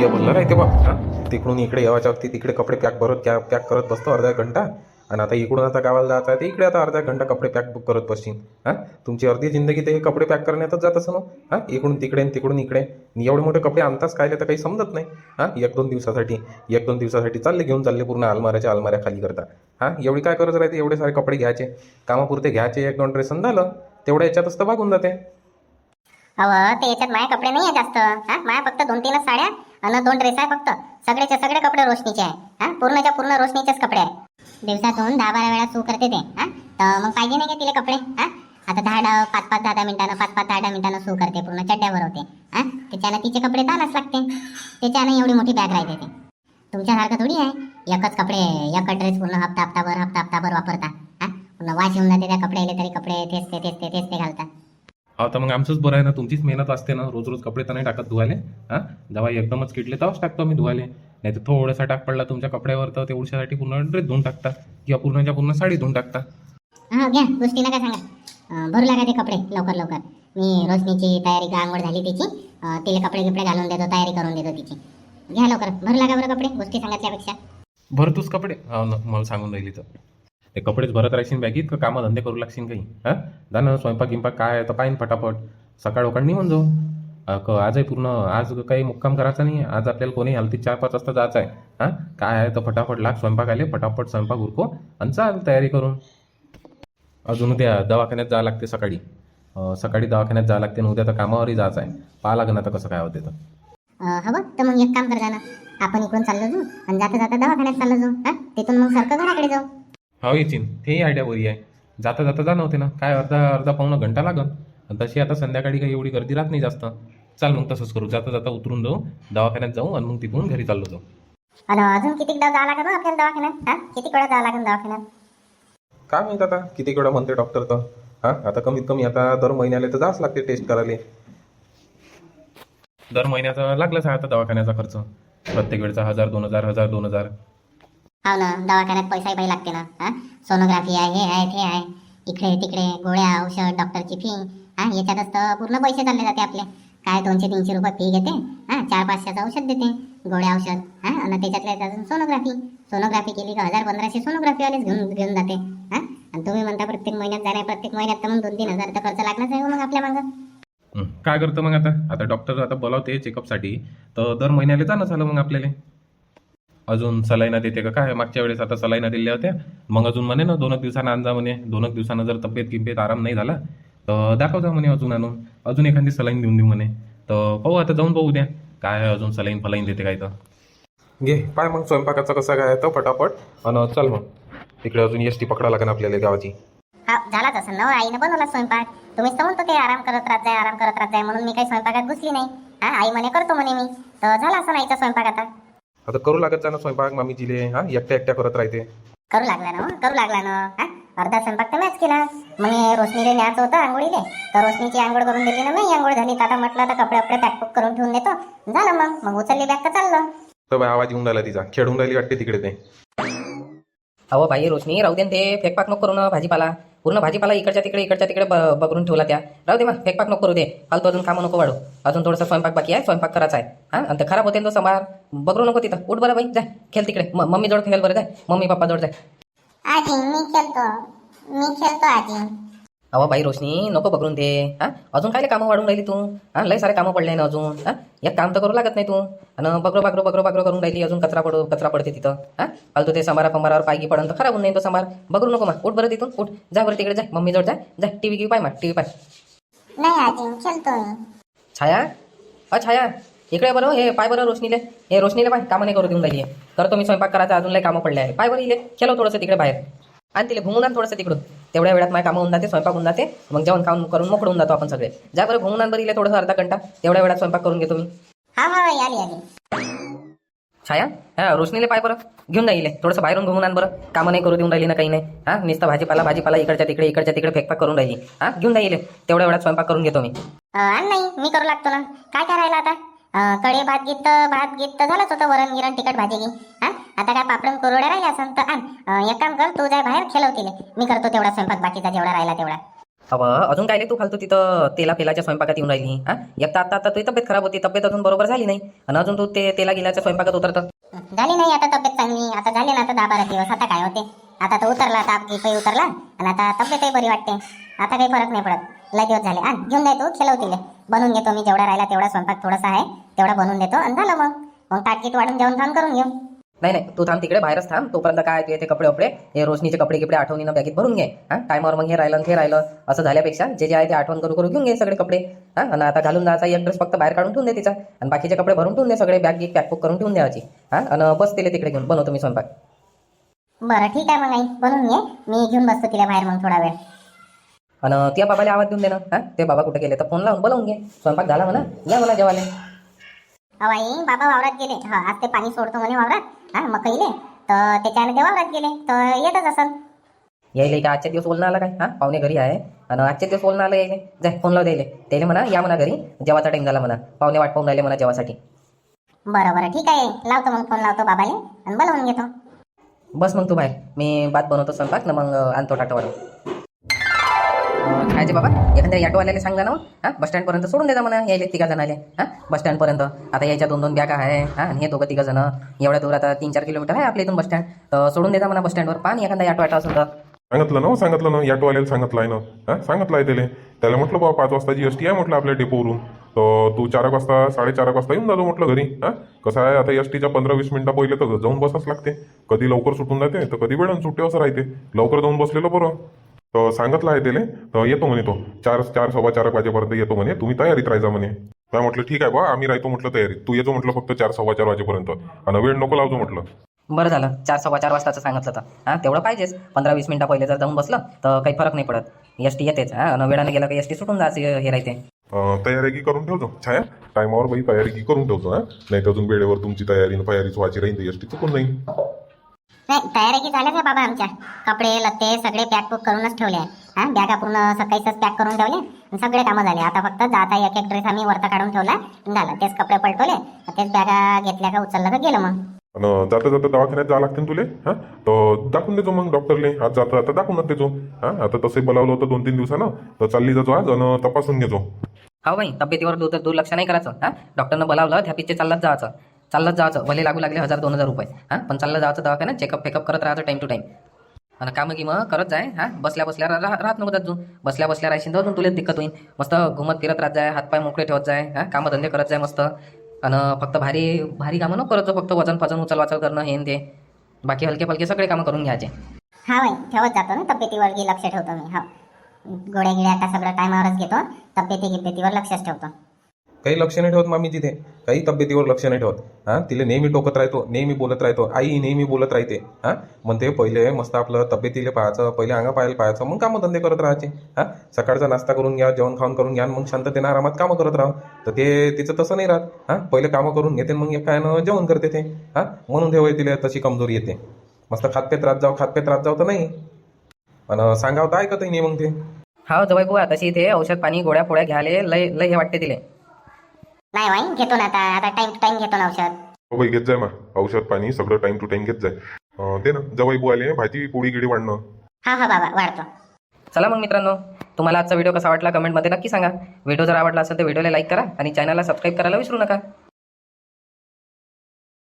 ये बोललं नाही ते बा तिकडून इकडे यावाच्या वरती तिकडे कपडे पॅक भरत त्या पॅक करत बसतो अर्धा घंटा. आणि आता इकडून आता गावाला जायचं आहे इकडे आता अर्धा घंटा कपडे पॅक करत बसशील हां? तुमची अर्धी जिंदगी ते कपडे पॅक करण्यातच जात असं ना? हां? इकडून तिकडे आणि तिकडून इकडे. एवढे मोठे कपडे आणताच काय तर काही समजत नाही. हां? एक दोन दिवसासाठी एक दोन दिवसासाठी चालले घेऊन चालले पूर्ण अलमाऱ्याच्या अलमाऱ्या खाली करता. हां? एवढी काय करत राहते एवढे सारे कपडे घ्यायचे? कामापुरते घ्यायचे एक दोन ड्रेसन झालं. तेवढ्या याच्यातच तर भागून जाते. अव ते याच्यात माझ्या कपडे नाही आहे जास्त. हां? माझ्या फक्त दोन तीनच साड्या. आणि दोन ड्रेस आहे फक्त. सगळेचे सगळे कपडे रोशनीचे आहे. हा पूर्णच्या पूर्ण रोशनीचेच कपडे आहे. दिवसातून दहा बारा वेळा सू करते ते. हा तर मग पाहिजे नाही का तिला कपडे? हा आता दहा दहा पाच पाच दहा दहा मिनिटानं पाच पाच दहा दहा मिनिटानं सू करते पूर्ण चड्ड्यावर होते. हा त्याच्यानं तिचे कपडे तानच लागते. त्याच्यानं एवढी मोठी बॅग राहते ते. तुमच्यासारखं थोडी आहे. एकच कपडे एक ड्रेस पूर्ण हप्ता हप्ताभर हप्ता हप्ताभर वापरता. हा पूर्ण वाश येऊन जाते त्या कपड्याला तरी कपडे तेच ते तेच ते तेच ते घालता. हा तर मग आमचंच बरं आहे ना तुमचीच मेहनत असते ना रोज रोज कपडे तर नाही टाकत धुवाले हां? जेव्हा एकदमच किटले तेव्हाच टाकतो मी धुवाले नाही तर थोडासा टाक पडला तुमच्या कपड्यावर तर तेवढ्यासाठी पूर्ण ड्रेस धुवून टाकता किंवा पूर्णच्या पूर्ण साडी धुवून टाकता. हा घ्या गोष्टीला काय सांगा? भरू लागा ते कपडे लवकर लवकर. मी रोशनीची तयारी आंघोळ झाली त्याची अं, तिला कपडे गिपडे घालून देतो तयारी करून देतो तिची. घ्या लवकर भरू लागा बरं कपडे गोष्टी सांगितल्यापेक्षा. भरतूच कपडे? हा ना मला सांगून राहिली तर. ते कपडेच भरत राहशील बॅगीत का कामं धंदे करू लागशील काही? हां? जाणं स्वयंपाक गिंपाक काय तर पाहिन फटाफट. सकाळ उकाळ निघून जाऊ. क- आजही पूर्ण आज काही मुक्काम करायचा नाही. आज आपल्याला कोणी हलती चार पाच वाजता जायचं आहे. हां? काय आहे तर फटाफट लाग स्वयंपाक आले फटाफट स्वयंपाक उरको आणि चाल तयारी करून. अजून उद्या दवाखान्यात जावं लागते सकाळी. सकाळी दवाखान्यात जावं लागते आणि उद्या तर कामावरही जायचं आहे. पाहा लागेल आता कसं काय होते तर. हो तर मग एक काम कर ना आपण इकडून चाललो जाऊ आणि जाता जाता दवाखान्यात चाललो जाऊ. हां? तिथून मग सारखं घराकडे जाऊ. हो येचीन तेही आयडिया बरी आहे. जाता जाता जाणं होते ना. काय अर्धा अर्धा पाऊण घंटा लागन आणि तशी आता संध्याकाळी काही एवढी गर्दी राहत नाही जास्त. चाल मग तसंच करू. जाता जाता उतरून जाऊ. दवाखान्यात जाऊ आणि मग तिथून घरी चाललो जाऊ. अजून किती जावं लागेल आपल्याला दवाखान्यात? हा? किती वेळा जावं लागेल दवाखान्यात? काय माहीत आता? किती वेळा म्हणते डॉक्टर तर? हां? आता कमीत कमी आता दर महिन्याला तर जावंच लागते टेस्ट करायला. दर महिन्याचा लागलाच आहे आता दवाखान्याचा खर्च. प्रत्येक वेळचा हजार दोन हजार हजार दोन हजार. हो ना दवाखान्यात पैसाही पाहिजे लागते ना हा? सोनोग्राफी आहे हे आहे ते आहे. इकडे तिकडे गोळ्या औषध डॉक्टरची फी हा? याच्यातच तर पूर्ण पैसे चालले जाते आपले. काय दोनशे तीनशे रुपये फी घेते हा? चार पाचशेचं औषध देते गोळ्या औषध हा? आणि त्याच्यातल्या अजून सोनोग्राफी. सोनोग्राफी केली का हजार पंधराशे सोनोग्राफीवालेच घेऊन घेऊन जाते हा? आणि तुम्ही म्हणता प्रत्येक महिन्यात जाणार प्रत्येक महिन्यात तर मग दोन तीन हजार तर खर्च लागलाच आहे हो मग आपल्या मागं. काय करतं मग आता? आता डॉक्टर आता बोलावते चेकअपसाठी तर दर महिन्याला जाणं झालं मग आपल्याला. अजून सलाईना देते का? काय? मागच्या वेळेस आता सलाईना दिल्या होत्या. मग अजून म्हणे ना दोन एक दिवसानं आणजा म्हणे. दोन एक दिवसानं जर तब्येत गिब्येत आराम नाही झाला तर दाखवजा म्हणे अजून आणून. अजून एखादी सलाईन देऊन देऊ म्हणे. तर पाहू आता जाऊन पाहू द्या काय अजून सलाईन फलाईन देते काय तर. घे पाय मग स्वयंपाकाचा कसा काय आहे तो फटाफट. आणि चल मग. तिकडे अजून एस टी पकडा लागेल आपल्याला गावाची. हा झालाच असं. ना आईने बनवला स्वयंपाक. तुम्हीच तर म्हणतो ते आराम करत राहत जाय आराम करत राहत जाय म्हणून मी काही स्वयंपाकात घुसली नाही. हा आई म्हणे करतो म्हणे मी. तर झाला असं नाहीचा स्वयंपाक आता. आता करू लागत जा ना स्वयंपाक मामीजीले हा? एकट्या एकट्या करत राहते. करू लागला ना हो, करू लागला ना हा? अर्धा स्वयंपाक तर मॅच केला. मग रोशनीले न्यायचं होतं आंघोळीले. तर रोशनीची आंघोळ करून दिली ना नाही आंघोळ झाली. तर आता म्हटलं आता कपडे आपले पॅक करून ठेवून देतो. झालं मग. मग उचलली बॅग तर चाललं. तर बाई आवाज येऊन राहिला तिचा. खेळून राहिली वाटते तिकडे ते. अहो बाई रोशनी राहू दे न ते. फेकपाक नको करू ना भाजीपाला. पूर्ण भाजीपाला इकडच्या तिकडे इकडच्या तिकडे बघून ठेवला त्या. राहू दे मग फेकपाक नको करू दे. फालतू अजून कामं नको वाढू. अजून थोडंसं स्वयंपाक बाकी आहे स्वयंपाक करायचा आहे. हा? आणि खराब होते ना तो समार बघरू नको तिथं. उठ बरं बाई जाय खेळ तिकडे. मम्मी जोड खेळ बरं जाय मम्मी पप्पा जोड जाय आजी मी खेळतो. मी खेळतो आजी. अहो बाई रोशनी नको बघरून दे. हा? अजून काय कामं वाढून राहिली तू? हा? लय सारे कामं पडले ना अजून. हा? एक काम तर करू लागत नाही तू. आणि बगरो बागरो बगरो बागरो करून राहिली अजून कचरा पडू कचरा पडते तिथं. हा? फालतू ते समारा फमारावर पायगी पडून तर खराब होऊन नाही तो समार. बघू नको मग. उठ बरं तिथून उठ. जा बरं तिकडे जाय मम्मी जोड जाय जाय टीव्ही घेऊ पाय मग टीव्ही पाय. नाही आजी खेळतो मी छाया? अ छाया. इकडे बरं हे पाय बरं रोशनीले. हे रोशनीले पाय कामं नाही करू देऊन राहिली. करतो मी स्वयंपाक करायचा अजून लय कामं पडले आहे पाय बरं इले. खेळव थोडंसं तिकडे बाहेर. आणि तिला घुमून आण थोडंसं तिकडून. तेवढ्या वेळात माझ्या कामं होऊन जाते स्वयंपाक होऊन जाते. मग जेवण खाऊन करून मोकळून जातो आपण सगळे. जा बरं घुमून बरं इले थोडंसं अर्धा घंटा. तेवढ्या वेळात स्वयंपाक करून घेतो मी. हा हा आली आली छाया हा रोशनीले पाय बरं घेऊन जाईल थोडंसं बाहेरून घुमून आण बरं. कामं नाही करू देऊन राहिली ना काही नाही. हा नुसतं भाजीपाला भाजीपाला इकडच्या तिकडे इकडच्या तिकडे फेकपाक करून राहिली. हा घेऊन जाईल तेवढ्या वेळात स्वयंपाक करून घेतो मी. नाही मी करू लागतो ना. काय करायला आता? कडे भात गीत भात तर झालंच होतं वरण गिरण तिखट भाजी हा? आता काय पापडून कुरवड्या राहिल्या असं तर आण. एक काम कर तू जाय बाहेर खेळव तिले मी करतो तेवढा स्वयंपाक बाकीचा जेवढा राहिला तेवढा. अव अजून काय नाही तू फालतू तिथं तेला पेलाच्या स्वयंपाकात येऊन राहिली हा? एक तर आता आता तुझी तब्येत खराब होती तब्येत अजून बरोबर झाली नाही. आणि अजून तू ते तेला गेल्याच्या स्वयंपाकात उतरतं. झाली नाही आता तब्येत चांगली. आता झाले ना आता दहा बारा दिवस. आता काय होते? आता तर उतरला ताप गिपही उतरला आणि आता तब्येतही बरी वाटते. आता काही फरक नाही पडत. लय दिवस झाले. आण घेऊन जाय तू खेळव तिले बनवून घेतो मी जेवढा राहिला तेवढा स्वयंपाक थोडासा आहे तेवढा बनवून देतो. आणि झालं मग. मग ताटकीट वाढून जेवण खाऊन करून घेऊ. नाही नाही तू थांब तिकडे बाहेरच थांब. तोपर्यंत काय ते ते कपडे वपडे हे रोशनीचे कपडे गिपडे आठवणीनं बॅगेत भरून घे. हा टायमावर मग हे राहिलं ते राहिलं असं झाल्यापेक्षा जे जे आहे ते आठवण करू करू घेऊन घे सगळे कपडे. हा आणि आता घालून जायचा एक ड्रेस फक्त बाहेर काढून ठेवून दे तिचा. आणि बाकीचे कपडे भरून ठेवून दे सगळे बॅग गिक पॅक करून ठेवून द्यायची. हा आणि बस तिले तिकडे घेऊन. बनवतो मी स्वयंपाक. बरं ठीक आहे मग आई. बनवून घे. मी घेऊन बसतो तिला बाहेर मग थोडा वेळ. आणि त्या बाबाला आवाज देऊन दे ना. हा ते बाबा कुठे गेले तर फोन लावून बोलावून घे. स्वयंपाक झाला म्हणा. या म्हणा जेवाले अहो आई बाबा वावरात गेले. हा आज ते पाणी सोडतो म्हणे वावरात. हा मकईले तर त्याच्याने ते वावरात गेले. तर येतच असन. यायले का? आजच्या दिवस बोलणं आला काय? हा पाहुणे घरी आहे. आणि आजच्या दिवस बोलणं आलं यायले. जाय फोन लाव द्यायले. त्याला म्हणा या म्हणा घरी. जेवाचा टाइम झाला म्हणा. पाहुणे वाट पाहून राहिले म्हणा जेवासाठी. बरं बरं. ठीक आहे. लावतो मग फोन लावतो बाबाले. आणि बोलवून घेतो. बस मग तू बाहेर. मी भात बनवतो स्वयंपाक ना मग आणतो टाटावर. खायचे बाबा. एखाद्या ऑटोवाल्याला सांगा ना हां बसस्टँडपर्यंत सोडून देता म्हणा. यायले तिघा जणाले हां बसस्टँडपर्यंत आता यायच्या दोन दोन बॅक आहे. हां आणि हे दोघं तिघं जण. एवढ्या दूर आता तीन चार किलोमीटर आहे आपल्या इथून बसस्टँड तर सोडून देता म्हणा बसस्टँडवर पाणी एखादा ऑटो ऑटो असेल तर. सांगितलं ना हो, सांगितलं ना. ऑटोवाल्याला सांगितलं आहे ना. हा सांगितलं आहे त्याला. त्याला म्हटलं बाबा पाच वाजता जी एस टी आहे म्हटलं आपल्या डेपोवरून. तर तू चार एक वाजता साडेचार एक वाजता येऊन जातो म्हटलं घरी. हा कसं आहे आता एस टीच्या पंधरा वीस मिनिटं पहिले तर जाऊन बसाच लागते. कधी लवकर सुटून जाते तर कधी वेळानं सुट्टी असं राहते. लवकर जाऊन बसलेलं बरं. तर सांगितलं आहे त्याला तर येतो म्हणे तो. चार चार सव्वा चार वाजेपर्यंत येतो म्हणे तुम्ही तयारीत राहायचा म्हणे. काय म्हटलं ठीक आहे बा आम्ही राहतो म्हटलं तयारीत तू येतो म्हटलं फक्त चार सव्वा चार वाजेपर्यंत. आणि वेळ नको लावतो म्हटलं. बरं झालं. चार सव्वा चार वाजताचं सांगितलं तर. हां तेवढं पाहिजेच. पंधरा वीस मिनिटं पहिले जर जाऊन बसलं तर काही फरक नाही पडत. एस टी येतेच हां. आणि वेळानं गेलं की एस टी सुटून जायचं हे राहते. तयारी की करून ठेवतो छाया टायमावर बाई तयारी की करून ठेवतो हा. नाही तर अजून वेळेवर तुमची तयारी फयारीच व्हायची राहील एस टी चुकून जाईल नाही तयारी की झाल्या का बाबा आमच्या. कपडे लत्ते सगळे पॅक बुक करूनच ठेवले आहे. हा बॅगा पूर्ण सकाळीच पॅक करून ठेवले सगळे कामं झाले. आता फक्त जाता एक एक ड्रेस आम्ही वरता काढून ठेवला झालं. तेच कपडे पलटवले. तेच बॅगा घेतल्या का उचललं का गेलं मग. आणि जाता जाता दवाखान्यात जावं लागते ना तुले? हा? तर दाखवून देतो मग डॉक्टरले आज जाता जाता दाखवूनच देतो. हा आता तसे बोलावलं होतं दोन तीन दिवसानं. तर चालली जातो आज आणि तपासून घेतो. हा बाई तब्येतीवर दूर दुर्लक्ष नाही करायचं. हां? डॉक्टरनं बोलावलं त्या पिच्चे चालत जायचं चालत जायचं भले लागू लागले हजार दोन हजार रुपये. हां? पण चाललं जायचं दवाखान्यात चेकअप फेकअप करत राहायचं टाईम टू टाईम आणि कामं की मग करत जाय हां? बसल्या बसल्या रा- राहत नको अजून बसल्या बसल्या राहशील तर अजून तुला दिक्कत होईल मस्त घुमत फिरत राहत जाय हातपाय मोकळे ठेवत जाय हां? कामं धंदे करत जाय मस्त. आणि फक्त भारी भारी कामं नको करत फक्त वजन फजन उचल वाचल करणं हे ते. बाकी हलके फलके सगळे कामं करून घ्यायचे. हा बाई ठेवत जातो ना तब्येतीवर लक्ष ठेवतो मी. हा. गोळ्या गिळ्या आता सगळं टायमावरच घेतो. तब्येती गिब्येतीवर लक्षच ठेवतो. काही लक्ष नाही ठेवत मामी तिथे. काही तब्येतीवर लक्ष नाही ठेवत. हां तिला नेहमी टोकत राहतो नेहमी बोलत राहतो. आई नेहमी बोलत राहते. हां म्हणते पहिले मस्त आपलं तब्येतीला पाहायचं पहिले अंगा पाहायला पाहायचं मग कामं धंदे करत राहायचे. हां सकाळचा नाश्ता करून घ्या जेवण खाऊन करून घ्या मग शांततेनं आरामात कामं करत राहा. तर ते तिचं तसं नाही राहत. हां पहिले कामं करून घेते मग एकानं जेवण करते ते. हां म्हणून तेव्हा तिला तशी कमजोरी येते. मस्त खातपेत राहत जाऊ खातपेत राहत जाऊ तर नाही. आणि सांगावं तर ऐकतही नाही मग ते. हा जवळ बुवा तशी इथे औषध पाणी गोळ्या फोळ्या घ्यायला लय लय हे वाटते तिले. नाही वाईन घेतो ना आता आता टाइम टू टाइम घेतो ना औषध. हो बाई घेत जाय मा औषध पाणी सगळं टाइम टू टाइम घेत जाय. अं, दे ना. जवाई बुवाले भाजी पोळी गिडी वाढणं. हा हा बाबा वाढतो. चला मग मित्रांनो तुम्हाला आजचा व्हिडिओ कसा वाटला कमेंटमध्ये नक्की सांगा. व्हिडिओ जर आवडला असेल तर व्हिडिओला लाईक करा आणि चॅनलला सबस्क्राईब करायला विसरू नका.